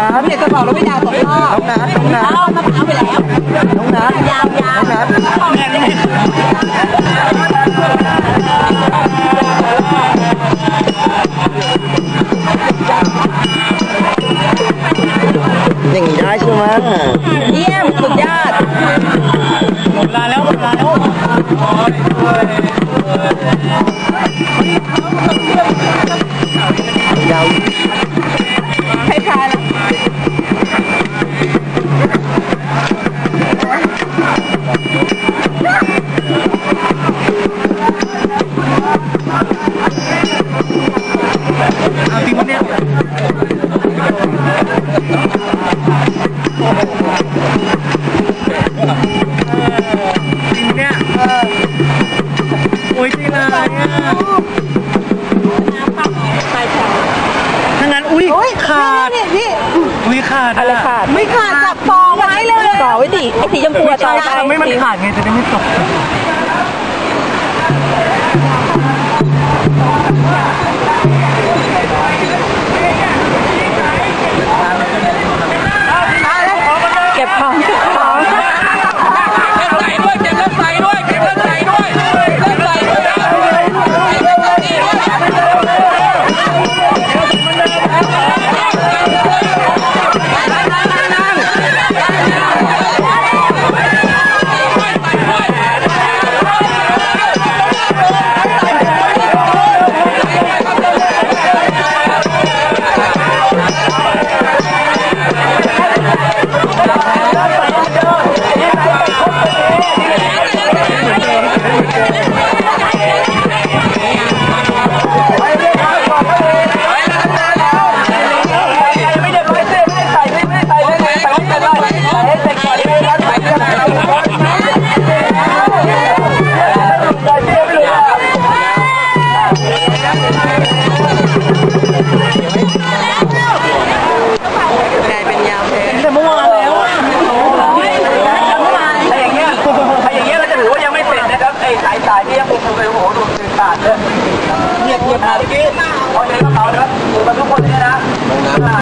น้องนัทพี่เด็กจะบอกแล้วพี่ดาวตกรอบน้องนัทน้องนัทเอามะพร้าวไปแล้วน้องนัทยาวยาวน้องนัทอย่างนี้ได้ใช่ไหมเยี่ยมสุดยอดหมดเวลาแล้วหมดเวลาแล้ว ถวถ้างั้นอุ้ยขาดนี่พี่อุ้ยขาดอะไรขาดไม่ขาดจับปอไว้เลยต่อไว้ดิไอ้สีชมพูไม่ต่ใช่อไปทำให้มันขาดไงจะได้ไม่ตก จ่ายเที่ยังเป็นไปโอ้โหดูตื่นบาทเลยเงียบเงียบมาเมื่อกี้เอาเงิกระเป๋านะผมกับทุกคนเนี่ยนะ